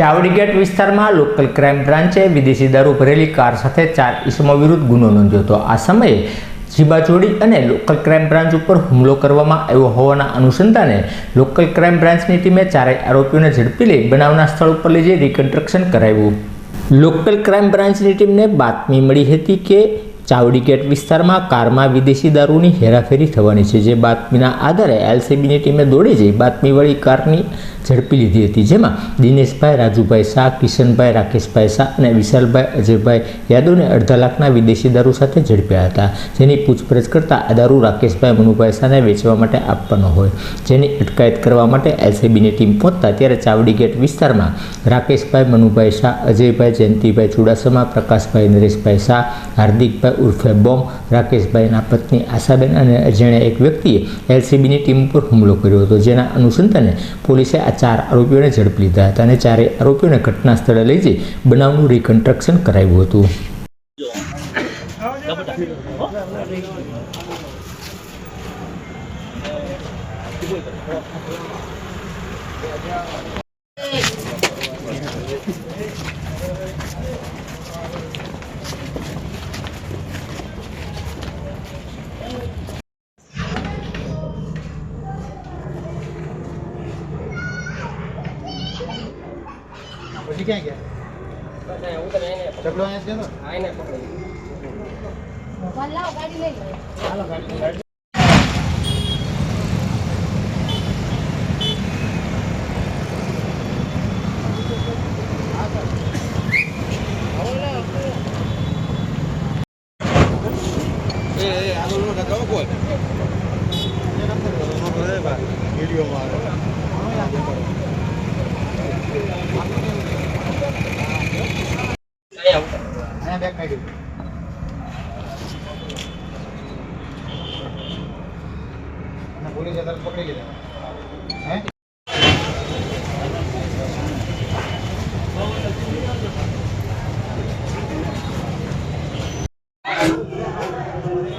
Chawdi gate વિસ્તારમાં local crime બ્રાન્ચે વિદેશી દારૂ ભરેલી કાર સાથે ચાર ઇસમો વિરુદ્ધ ગુનો નોંધ્યો હતો. આ સમયે જીબાચોડી અને લોકલ ક્રાઇમ બ્રાન્ચ ઉપર હુમલો કરવામાં આવ્યો હોવાના અનુસંધાને લોકલ ક્રાઇમ બ્રાન્ચની ટીમે ચારેય આરોપીઓને ઝડપી લઈ બનાવના સ્થળ ઉપર લઈ જઈ રિકન્સ્ટ્રક્શન કરાવ્યું. લોકલ ક્રાઇમ બ્રાન્ચની ટીમને બાતમી મળી હતી કે ચાવડી ગેટ વિસ્તારમાં કારમાં વિદેશી દારૂની હેરાફેરી થવાની છે. જે બાતમીના આધારે એલસીબીની ટીમે દોડી જઈ બાતમીવાળી કારની ઝડપી લીધી હતી. જેમાં દિનેશભાઈ, રાજુભાઈ શાહ, કિશનભાઈ, રાકેશભાઈ શાહ અને વિશાલભાઈ, અજયભાઈ યાદવને અડધા લાખના વિદેશી દારૂ સાથે ઝડપ્યા હતા. જેની પૂછપરછ કરતાં આ દારૂ રાકેશભાઈ, મનુભાઈ શાહને વેચવા માટે આપવાનો હોય. જેની અટકાયત કરવા માટે એલસીબીની ટીમ પહોંચતા ત્યારે ચાવડી ગેટ વિસ્તારમાં રાકેશભાઈ, મનુભાઈ શાહ, અજયભાઈ, જયંતિભાઈ ચુડાસમા, પ્રકાશભાઈ, નરેશભાઈ શાહ, હાર્દિકભાઈ ઉર્ફે બોમ્બ, રાકેશભાઈના પત્ની આશાબેન અને અજાણ્યા એક વ્યક્તિએ એલસીબીની ટીમ પર હુમલો કર્યો હતો, જેના અનુસંધાને પોલીસે આ ચાર આરોપીઓને ઝડપી લીધા હતા અને ચારેય આરોપીઓને ઘટના સ્થળે લઈ જઈ બનાવનું રિકન્સ્ટ્રક્શન કરાવ્યું હતું. પછી ક્યાં ગયા? ચકલો અહીંયા છે ને લાવો ગાડી લઈ લો. અહીંયા બેગ કાઢ્યું અને પોલીસે તરફ પકડી લીધા હે Thank.